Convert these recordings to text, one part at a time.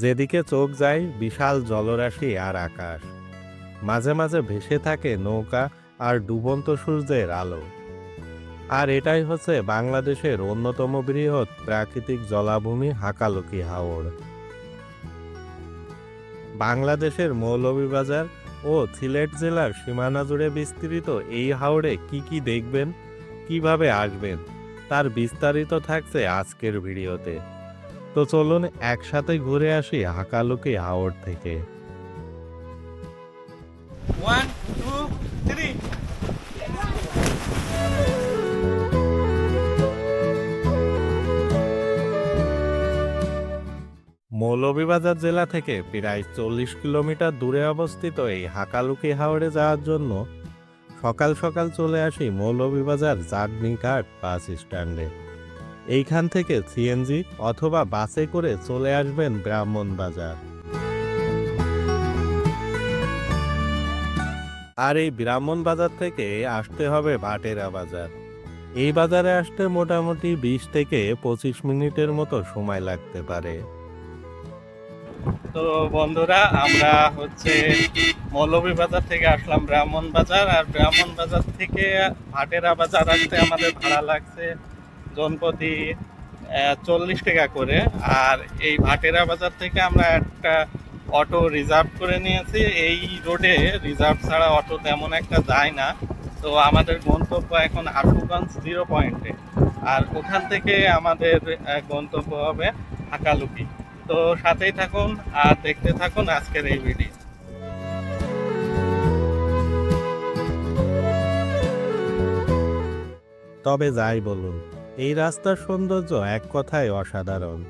যেদিকে চোখ যায়, বিশাল জলরাশি আর আকাশ। মাঝে মাঝে ভেসে থাকে নৌকা আর ডুবন্ত সূর্যের আলো। আর এটাই হচ্ছে বাংলাদেশের অন্যতম বৃহৎ প্রাকৃতিক জলাভূমি হাকালুকি হাওড়। বাংলাদেশের মৌলভীবাজার ও সিলেট জেলার সীমানা জুড়ে বিস্তৃত এই হাওড়ে কি কি দেখবেন, কীভাবে আসবেন, তার বিস্তারিত থাকছে আজকের ভিডিওতে। তো চলুন একসাথে ঘুরে আসি হাকালুকি হাওড় থেকে। মৌলভীবাজার জেলা থেকে প্রায় চল্লিশ কিলোমিটার দূরে অবস্থিত এই হাকালুকি হাওড়ে যাওয়ার জন্য সকাল সকাল চলে আসি মৌলভীবাজার চাঁদনি ঘাট বাস স্ট্যান্ডে। এইখান থেকে সিএনজি অথবা বাসে করে চলে আসবেন ব্রাহ্মণবাজার আর এই ব্রাহ্মণবাজার থেকে আসতে হবে ভাটেরা বাজার। এই বাজারে আসতে মোটামুটি বিশ থেকে পঁচিশ মিনিটের মতো সময় লাগতে পারে। তো বন্ধুরা, আমরা হচ্ছে মৌলভীবাজার থেকে আসলাম ব্রাহ্মণ বাজার। আর ব্রাহ্মণ বাজার থেকে ভাটেরা বাজার আসতে আমাদের ভাড়া লাগছে জনপ্রতি চল্লিশ টাকা করে। আর এই ভাটেরা বাজার থেকে আমরা একটা অটো রিজার্ভ করে নিয়েছি। এই রোডে রিজার্ভ ছাড়া অটো তেমন একটা যায় না। তো আমাদের গন্তব্য এখন আশুগঞ্জ জিরো পয়েন্টে আর ওখান থেকে আমাদের গন্তব্য হবে হাকালুকি। তো সাথেই থাকুন আর দেখতে থাকুন আজকের এই ভিডিও তবে যাই বলুন এই রাস্তার সৌন্দর্য এক কথায় অসাধারণ।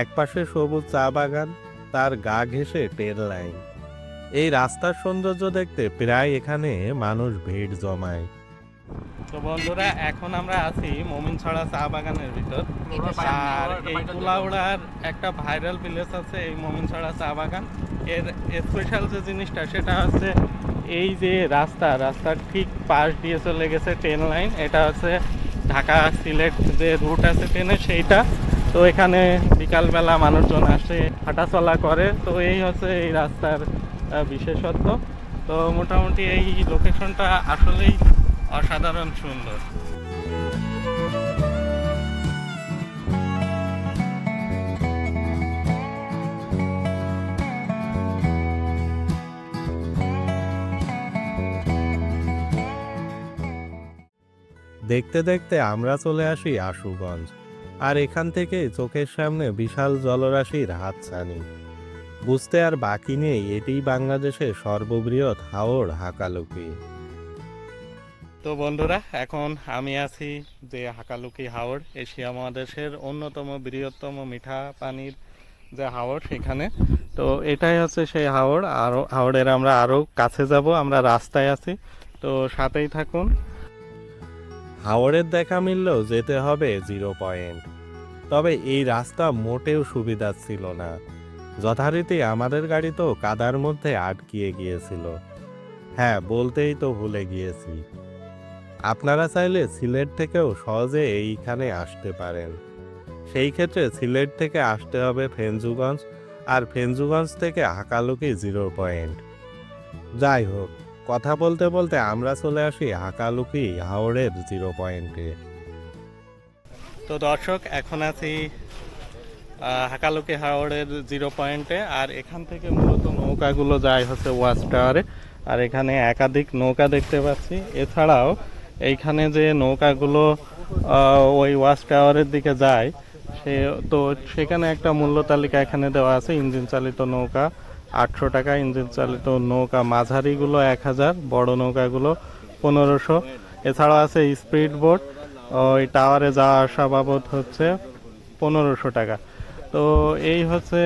একপাশে সবুজ চা বাগান তার গা ঘেঁষে ট্রেন লাইন। এই রাস্তার সৌন্দর্য দেখতে প্রায় এখানে মানুষ ভিড় জমায়। তো বন্ধুরা এখন আমরা আছি মমিনছড়া চা বাগানের ভিতর। আর এই কুলাউড়ার একটা ভাইরাল প্লেস আছে এই মমিনছড়া চা বাগান। এর স্পেশাল যে জিনিসটা সেটা হচ্ছে এই যে রাস্তা রাস্তার ঠিক পাশ দিয়ে চলে গেছে ট্রেন লাইন এটা হচ্ছে ঢাকা সিলেট যে রুট আছে ট্রেনের সেইটা। তো এখানে বিকালবেলা মানুষজন আসে, হাঁটাচলা করে। তো এই হচ্ছে এই রাস্তার বিশেষত্ব। তো মোটামুটি এই লোকেশনটা আসলেই অসাধারণ সুন্দর। দেখতে দেখতে আমরা চলে আসি আশুগঞ্জ। আর এখান থেকে চোখের সামনে বিশাল জলরাশির হাতছানি। বুঝতে আর বাকি নেই, এটি বাংলাদেশের সর্ববৃহৎ হাওড় হাকালুকি। তো বন্ধুরা, এখন আমি আছি যে হাকালুকি হাওড় এশিয়া মহাদেশের অন্যতম বৃহত্তম মিঠা পানির যে হাওড় সেখানে তো এটাই হচ্ছে সেই হাওড় আর হাওড়ের আমরা আরও কাছে যাব, আমরা রাস্তায় আছি। তো সাথেই থাকুন। হাওড়ের দেখা মিললেও যেতে হবে জিরো পয়েন্ট। তবে এই রাস্তা মোটেও সুবিধা ছিল না। যথারীতি আমাদের গাড়ি তো কাদার মধ্যে আটকিয়ে গিয়েছিল। হ্যাঁ বলতেই তো ভুলে গিয়েছি। আপনারা চাইলে সিলেট থেকেও সহজে এইখানে আসতে পারেন। সেই ক্ষেত্রে সিলেট থেকে আসতে হবে ফেঞ্জুগঞ্জ আর ফেঞ্জুগঞ্জ থেকে হাকালুকি জিরো পয়েন্ট। যাই হোক কথা বলতে বলতে আমরা চলে আসি হাকালুকি হাওড়ের জিরো পয়েন্টে। তো দর্শক, এখন আছি হাকালুকি হাওড়ের জিরো পয়েন্টে, আর এখান থেকে মূলত নৌকাগুলো যায় হচ্ছে ওয়াচ টাওয়ারে আর এখানে একাধিক নৌকা দেখতে পাচ্ছি। এছাড়াও এইখানে যে নৌকাগুলো ওই ওয়াচ টাওয়ারের দিকে যায়, সে, তো সেখানে একটা মূল্য তালিকা এখানে দেওয়া আছে, ইঞ্জিন চালিত নৌকা। আটশো টাকা, ইঞ্জিন চালিত নৌকা মাঝারিগুলো এক হাজার, বড় নৌকাগুলো পনেরোশো। এছাড়াও আছে স্পিড বোট, ওই টাওয়ারে যাওয়া আসা বাবদ হচ্ছে পনেরোশো টাকা। তো এই হচ্ছে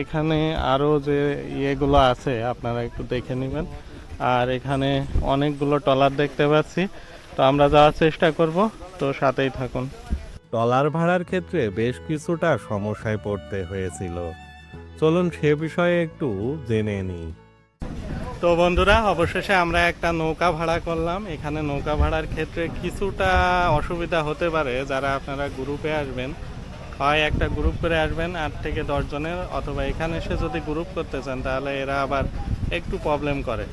এখানে আরও যে ইয়েগুলো আছে, আপনারা একটু দেখে নেবেন। আর এখানে অনেকগুলো ট্রলার দেখতে পাচ্ছি। তো আমরা যাওয়ার চেষ্টা করব, তো সাথেই থাকুন। ট্রলার ভাড়ার ক্ষেত্রে বেশ কিছুটা সমস্যায় পড়তে হয়েছিল। চলুন সে বিষয়ে একটু জেনে নিই। তো বন্ধুরা, অবশেষে আমরা একটা নৌকা ভাড়া করলাম। এখানে নৌকা ভাড়ার ক্ষেত্রে কিছুটা অসুবিধা হতে পারে। যারা আপনারা গ্রুপে আসবেন, হয় একটা গ্রুপ করে আসবেন, আট থেকে দশ জনের, অথবা এখানে এসে যদি গ্রুপ করতে চান, তাহলে এরা আবার একটু প্রবলেম করে।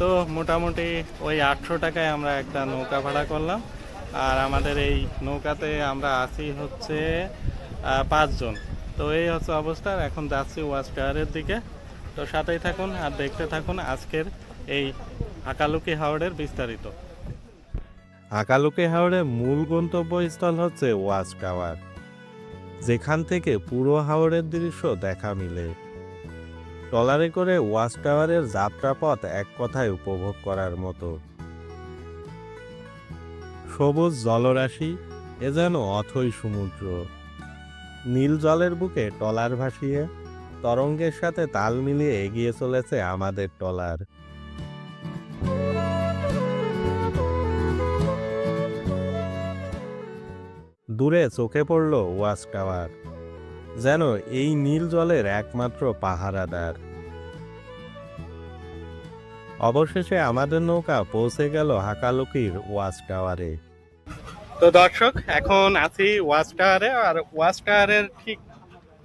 তো মোটামুটি ওই আটশো টাকায় আমরা একটা নৌকা ভাড়া করলাম। আর আমাদের এই নৌকাতে আমরা আছি হচ্ছে পাঁচজন। তো এই হচ্ছে অবস্থা এখন যাচ্ছি ওয়াচ টাওয়ারের দিকে। তো সাথেই থাকুন আর দেখতে থাকুন আজকের এই আকালুকি হাওড়ের বিস্তারিত। আকালুকে হাওড়ে মূল গন্তব্যস্থল হচ্ছে ওয়াচ টাওয়ার, যেখান থেকে পুরো হাওড়ের দৃশ্য দেখা মিলে। ট্রলারে করে ওয়াচ টাওয়ারের যাত্রাপথ এক কথায় উপভোগ করার মতো। সবুজ জলরাশি, এ যেন অথই সমুদ্র। নীল জলের বুকে টলার ভাসিয়ে, তরঙ্গের সাথে তাল মিলিয়ে এগিয়ে চলেছে আমাদের টলার। দূরে চোখে পড়ল ওয়াচ টাওয়ার, যেন এই নীল জলের একমাত্র পাহারাদার। অবশেষে আমাদের নৌকা পৌঁছে গেল হাকালুকির ওয়াচ টাওয়ারে। তো দর্শক, এখন আছি ওয়াচ টাওয়ারে, আর ওয়াচ টাওয়ারের ঠিক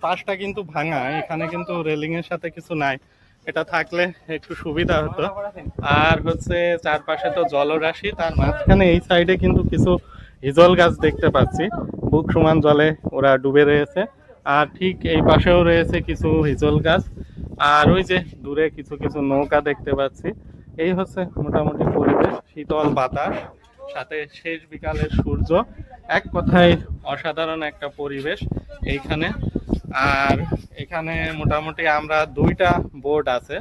পাশটা কিন্তু ভাঙা, এখানে কিন্তু রেলিং এর সাথে কিছু নাই। এটা থাকলে একটু সুবিধা হতো। আর হচ্ছে চারপাশে তো জলরাশি, তার মাঝখানে এই সাইডে কিন্তু কিছু হিজল গাছ দেখতে পাচ্ছি। বুক সমান জলে ওরা ডুবে রয়েছে। আর ঠিক এই পাশেও রয়েছে কিছু হিজল গাছ। আর ওই যে দূরে কিছু কিছু নৌকা দেখতে পাচ্ছি। এই হচ্ছে মোটামুটি পরিবেশ, শীতল বাতাস। সাথে শেষ বিকালের সূর্য। এক কথায় অসাধারণ একটা পরিবেশ এইখানে। আর এখানে মোটামুটি আমরা দুইটা বোর্ড আছে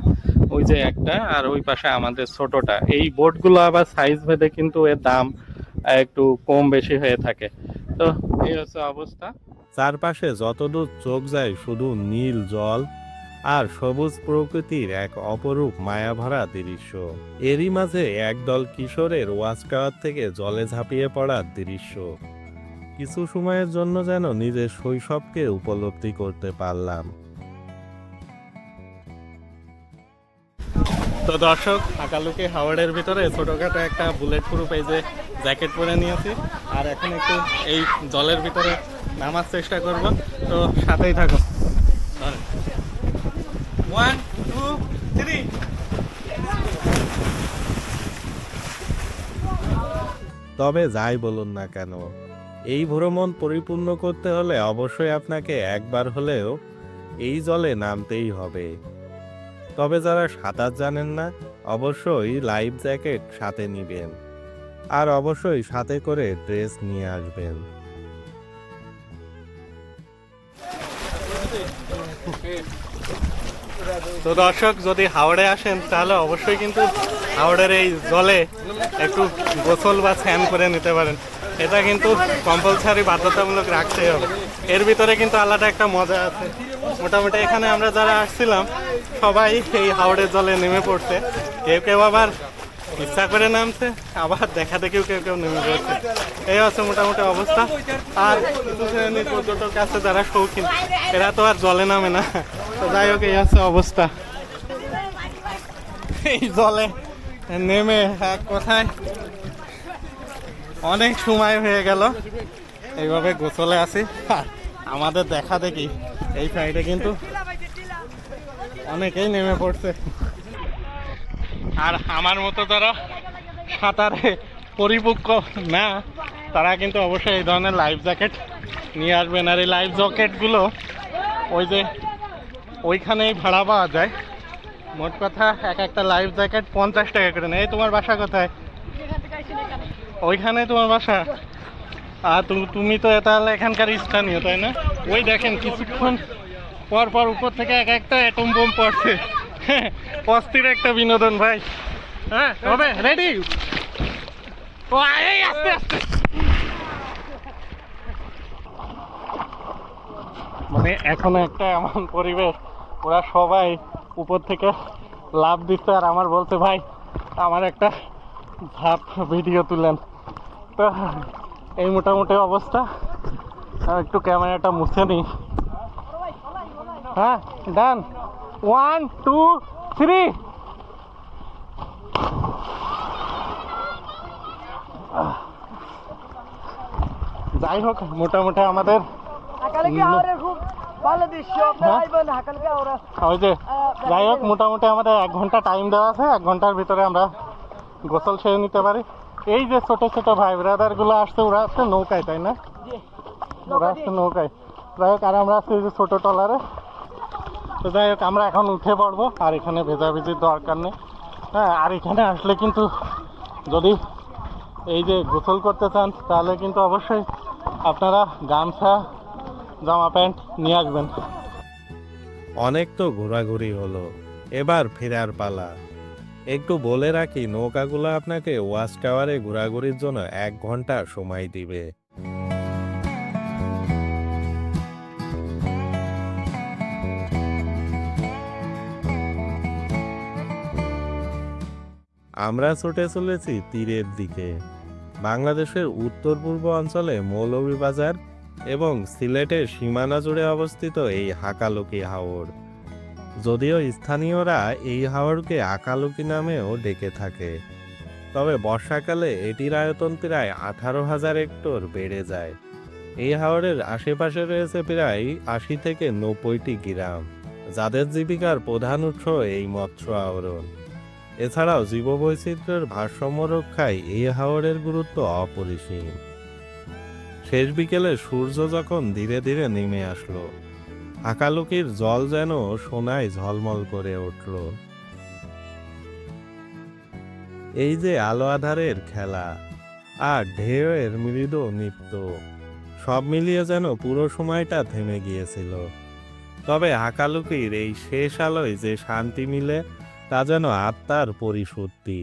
ওই যে একটা আর ওই পাশে আমাদের ছোটটা। এই বোর্ডগুলো আবার সাইজ ভেদে কিন্তু এর দাম একটু কম বেশি হয়ে থাকে। তো এই হচ্ছে অবস্থা। চারপাশে যতদূর চোখ যায় শুধু নীল জল আর সবুজ প্রকৃতির এক অপরূপ মায়াভরা দৃশ্য। এরই মাঝে একদল কিশোরের ওয়াচ টাওয়ার থেকে জলে ঝাঁপিয়ে পড়ার দৃশ্য। কিছু সময়ের জন্য যেন নিজের শৈশবকে উপলব্ধি করতে পারলাম। তো দর্শক, আকালুকে হাওয়ার্ডের ভিতরে ছোটখাটো একটা বুলেট প্রুফ এই যে জ্যাকেট পরে নিয়েছি। আর এখন একটু এই জলের ভিতরে নামার চেষ্টা করব। তো সাথেই থাকো ওয়ান টু থ্রি তবে যাই বলুন না কেন, এই ভ্রমণ পরিপূর্ণ করতে হলে অবশ্যই আপনাকে একবার হলেও এই জলে নামতেই হবে। তবে যারা সাঁতার জানেন না, অবশ্যই লাইফ জ্যাকেট সাথে নেবেন আর অবশ্যই সাথে করে ড্রেস নিয়ে আসবেন। তো দর্শক, যদি হাওড়ে আসেন, তাহলে অবশ্যই কিন্তু হাওড়ের এই জলে একটু গোসল বা স্নান করে নিতে পারেন। এটা কিন্তু কম্পালসারি বাধ্যতামূলক রাখতেই হবে। এর ভিতরে কিন্তু আলাদা একটা মজা আছে। মোটামুটি এখানে আমরা যারা আসছিলাম, সবাই এই হাওড়ের জলে নেমে পড়ছে। কেউ কেউ আবার ইচ্ছা করে নামছে, আবার দেখা দেখেও কেউ কেউ নেমে পড়ছে। এই হচ্ছে মোটামুটি অবস্থা। আর কিছু শ্রেণির পর্যটক আছে যারা শৌখিন, এরা তো আর জলে নামে না। তো যাই হোক, এই হচ্ছে অবস্থা। এই জলে নেমে কথায়। অনেক সময় হয়ে গেল। এইভাবে গোসলে আর আমাদের দেখা দেখি, এই সাইডে কিন্তু অনেকেই নেমে পড়ছে। আর আমার মতো যারা সাঁতারে পরিপক্ক না, তারা কিন্তু অবশ্যই এই ধরনের লাইফ জ্যাকেট নিয়ে আসবেন। আর এই লাইফ জ্যাকেটগুলো ওই যে ওইখানেই ভাড়া পাওয়া যায়। মোট কথা এক একটা লাইফ জ্যাকেট পঞ্চাশ টাকা করে নেয়। এই তোমার বাসা কোথায়? ওইখানে তোমার বাসা? আর তুমি তো তাহলে এখানকার স্থানীয় তাই না? ওই দেখেন কিছুক্ষণ পর পর উপর থেকে এক একটা অ্যাটম বোম পড়ছে। অস্থির একটা বিনোদন ভাই। হ্যাঁ হবে রেডি ও আস্তে আস্তে। মানে এখন একটা এমন পরিবেশ ওরা সবাই উপর থেকে লাভ দিচ্ছে আর আমার বলছে ভাই আমার একটা ঝাপ ভিডিও তুলেন। তো এই মোটামুটি অবস্থা। আর একটু ক্যামেরাটা মুছে নিই হ্যাঁ ডান। One two three. যাই হোক মোটামুটি আমাদের ভালো দৃশ্য হ্যাঁ? আইবেন হাকালকে ওরা ওই যে যাই হোক মোটামুটি আমাদের এক ঘণ্টা টাইম দেওয়া আছে। এক ঘণ্টার ভিতরে আমরা গোসল সেরে নিতে পারি। এই যে ছোট ছোট ভাই ব্রাদারগুলো আসছে ওরা আসছে নৌকায় তাই না? ওরা আসছে নৌকায়। যাই হোক আর আমরা আসছি যে ছোট টলারে তো যাই হোক আমরা এখন উঠে পড়ব। আর এখানে ভেজাভেজির দরকার নেই। হ্যাঁ আর এখানে আসলে কিন্তু যদি এই যে গোসল করতে চান তাহলে কিন্তু অবশ্যই আপনারা গামছা জামা প্যান্ট নিয়ে আসবেন। অনেক তো ঘোরাঘুরি হলো। এবার ফেরার পালা। একটু বলে রাখি, নৌকাগুলো আপনাকে ওয়াচ টাওয়ারে ঘোরাঘুরির জন্য এক ঘণ্টা সময় দিবে। আমরা ছুটে চলেছি তীরের দিকে। বাংলাদেশের উত্তর পূর্ব অঞ্চলে মৌলভীবাজার এবং সিলেটের সীমানা জুড়ে অবস্থিত এই হাকালুকি হাওর। যদিও স্থানীয়রা এই হাওরকে আকালুকি নামেও ডেকে থাকে, তবে বর্ষাকালে এটির আয়তন প্রায় আঠারো হাজার হেক্টর বেড়ে যায়। এই হাওরের আশেপাশে রয়েছে প্রায় আশি থেকে নব্বইটি গ্রাম, যাদের জীবিকার প্রধান উৎস এই মৎস্য আহরণ। এছাড়াও জীববৈচিত্র্যের ভারসাম্য রক্ষায় এই হাওরের গুরুত্ব অপরিসীম। শেষ বিকেলে সূর্য যখন ধীরে ধীরে নেমে আসলো, আকালুকির জল যেন সোনায় ঝলমল করে উঠল। এই যে আলো আধারের খেলা আর ঢেউয়ের মৃদু নৃত্য, সব মিলিয়ে যেন পুরো সময়টা থেমে গিয়েছিল। তবে হাকালুকির এই শেষ আলোয় যে শান্তি মিলে, তা যেন আত্মার পরিশুদ্ধি।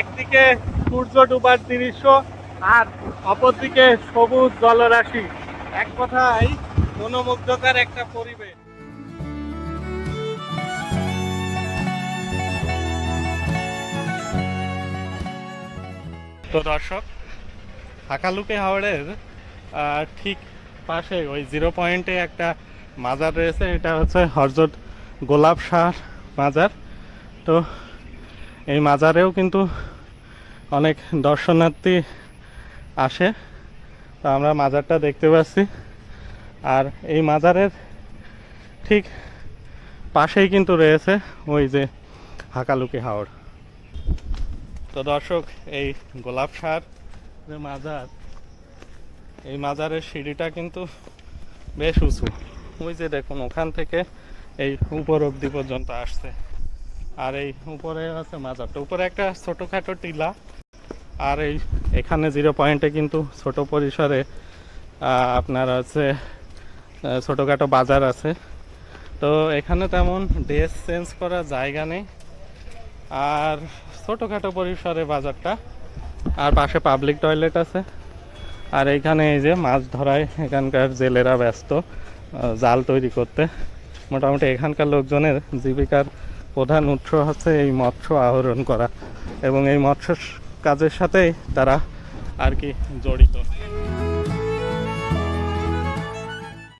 একদিকে সূর্য ডুবার দৃশ্য আর অপরদিকে সবুজ জলরাশি। এক কথায় মনোমুগ্ধকার একটা পরিবেশ। তো দর্শক, হাকালুকে হাওড়ের ঠিক পাশে ওই জিরো পয়েন্টে একটা মাজার রয়েছে, এটা হচ্ছে হরজত গোলাপ শাহ মাজার। তো এই মাজারেও কিন্তু অনেক দর্শনার্থী আসে। তো আমরা মাজারটা দেখতে পাচ্ছি। আর এই মাজারের ঠিক পাশেই কিন্তু রয়েছে ওই যে হাকালুকি হাওড় তো দর্শক, এই গোলাপ সার যে মাজার, এই মাজারের সিঁড়িটা কিন্তু বেশ উঁচু। ওই যে দেখুন, ওখান থেকে এই উপর অবধি পর্যন্ত আসছে। আর এই উপরে আছে মাজারটা। উপরে একটা ছোটোখাটো টিলা। আর এই এখানে জিরো পয়েন্টে কিন্তু ছোট পরিসরে আপনার আছে ছোটোখাটো বাজার আছে। তো এখানে তেমন ড্রেস চেঞ্জ করার জায়গা নেই। আর ছোটোখাটো পরিসরে বাজারটা। আর পাশে পাবলিক টয়লেট আছে। আর এইখানে এই যে মাছ ধরায় এখানকার জেলেরা ব্যস্ত জাল তৈরি করতে। মোটামুটি এখানকার লোকজনের জীবিকার প্রধান উৎস হচ্ছে এই মৎস্য আহরণ করা এবং এই মৎস্য কাজের সাথেই তারা আর কি জড়িত।